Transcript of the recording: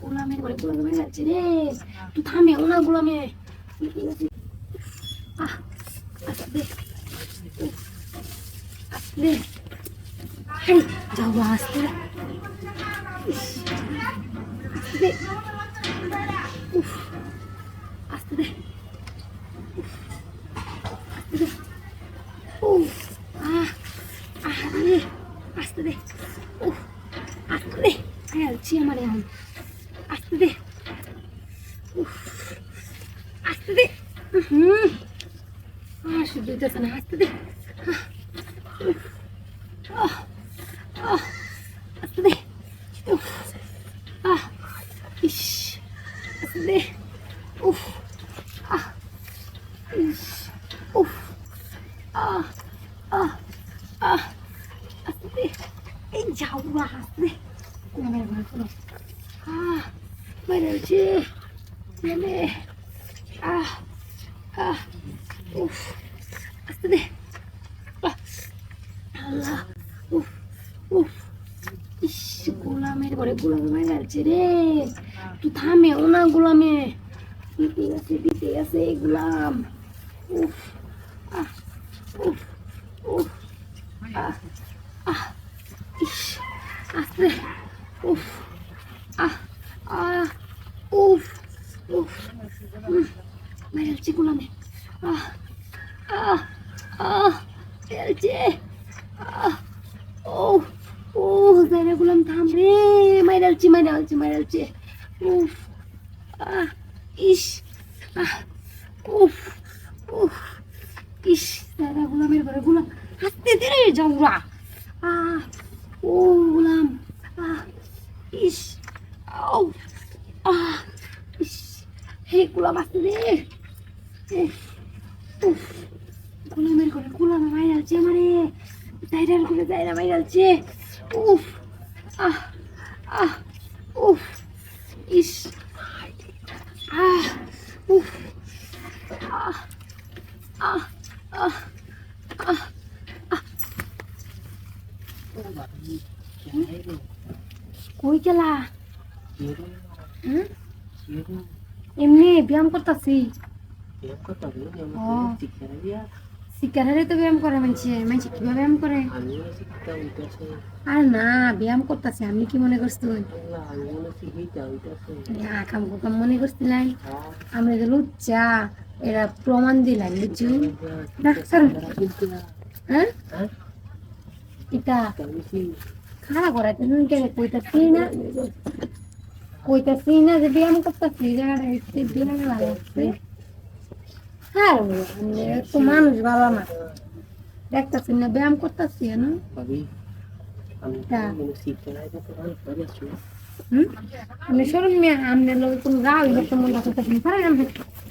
গোলামের ঘরে গোলামে যাচ্ছে রে তুই থামে ওনা গোলামে আহ আস্তে দে দে যাও আস্তে দে। উফ আস্তে দে উফ, দে উফ আহ আহ রে আস্তে দে উফ আস্তে দে খেলছি আমার এখন। আস্তে দে। আস্তে দে। হুম। আর শুধু দিতেছে না, আস্তে দে। আস্তে দে। আহ, ইস, আস্তে দে। উফ, আহ, ইস, উফ, আহ আহ আহ, আস্তে দে। এই যাও, আস্তে ঘর কোনো আহ বেরোচ্ছে নেমে আহ আহ উফ আস্তে দে আল্লাহ উফ উফ ইস গোলামের ঘরে গোলামে যাচ্ছে রে তুই থামে ওনা গোলামে দিতে আছে দিতে আছে গোলাম উফ আহ উফ উফ আহ ইস আস্তে উফ আহ আহ উফ উফ মেরেছি গোলামে। আহ আহ আহ মেরেছে আহ, ও ও জায়গা গুলাম, থাম রে। মাইরালছি মাইরালছি মাইরালছি উফ, আহ, ইস, আহ, উফ উফ, ইস জায়গা গুলামের ঘরে গুলাম। হাসতে দে রে যাওরা আহ, ও, গুলাম, আহ, ইস আও আহ ইস গুলাম আসতে দে গোলামের ঘরে গোলামে মাইরালছে আমারে। জায়রার ঘরে জায়রা মাইরালছে উফ, আহ আহ, উফ। ইস, আহ, উফ। আহ আহ আহ আহ কই গেলা? হুম? এমনি ব্যায়াম করতেছি। শিকারে তো ব্যায়াম করে মানছে মানছে কীভাবে ব্যায়াম করে? আর না ব্যায়াম করতেছে আমি কি মনে করছি কাম কাম মনে করছিলাম আমরা যে লুচ্চা এরা প্রমাণ দিলাম বুঝছ? ডাক্তার হ্যাঁ? এটা খাড়া করাইতে নুন কেন কইতাছি না? কইতাছি না যে ব্যায়াম করতেছি জায়গাটা একটু ব্যায়াম হ্যাঁ তো মানুষ বাবা না। দেখতেছি না ব্যায়াম করতেছি না। হুম? শুনুন সরুন মিয়া লোক কোনো রাও ইলেকট্রন করতেছি পারেন